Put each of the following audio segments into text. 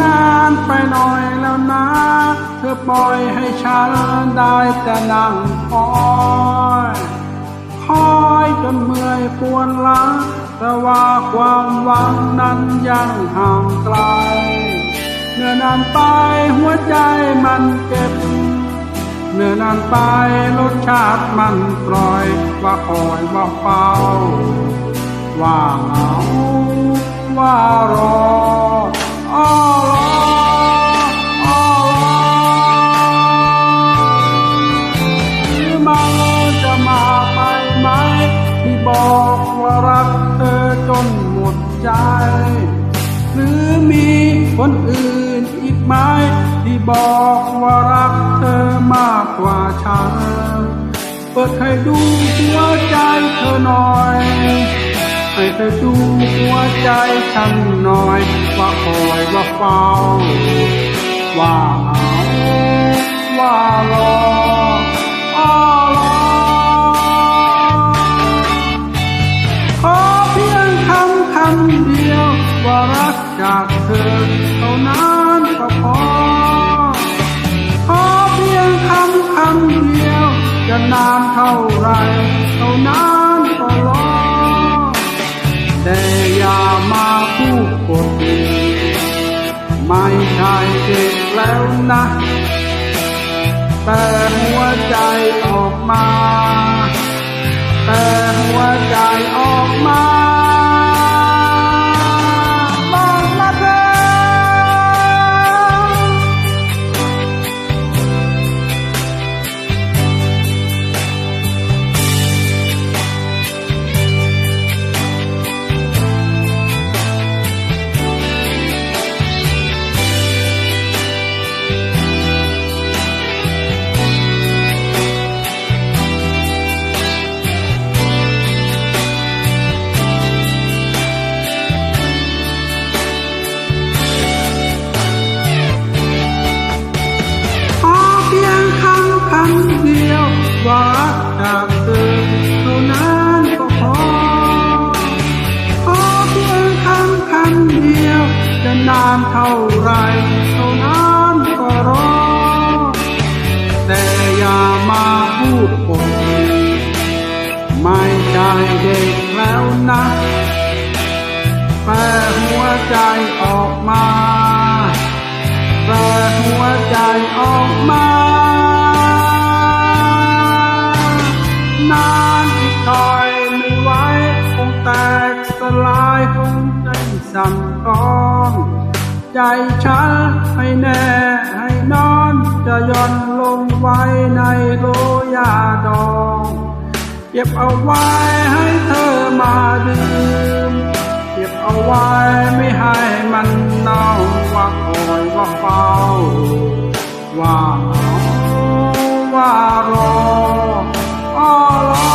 นานไปหน่อยแล้วนะ เธอปล่อยให้ฉันได้แต่นั่งคอยคอยจนเมื่อยปวดลังแต่ว่าความหวังนั้นยังห่างไกลเนื่อนานไปหัวใจมันเก็บเนื่อนานไปรสชาติมันปล่อยว่าคอยว่าเฝ้าว่าเหงาว่าร้ ดใจ หรือมีคนอื่นอีกไหมที่บอกว่ารักเธอมากกว่าฉัน เปิดให้ดูหัวใจเธอหน่อย ให้เธอดูหัวใจฉันหน่อย ว่าคอยว่าเฝ้า ว่าเอาว่ารออ้อ แล้วนะ แต่หัวใจออกมา แต่หัวใจ เดียวว่ารักจากเธอเท่านั้นก็พอขอเพียงคำคำเดียวจะนานเท่าไรเท่านั้นก็รอ แต่อย่ามาพูดปดไม่ใช่เด็กแล้วนะแต่หัวใจออกมาแต่หัวใจออกมา สั่งคองใจช้าให้แน่ให้นอนจะย่อนลงไว้ในโลยาดองเก็บเอาไว้ให้เธอมาดื่มเก็บเอาไว้ไม่ให้มันเน่าว่าคอยว่าเฝ้าว่าว่ารออ้อรอ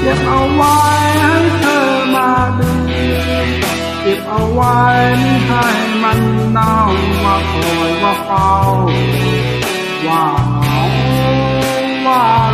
เก็บเอาไว้ บเอาไว้ให้มันเนาวว่าคอยว่าเฝ้าว่าว่า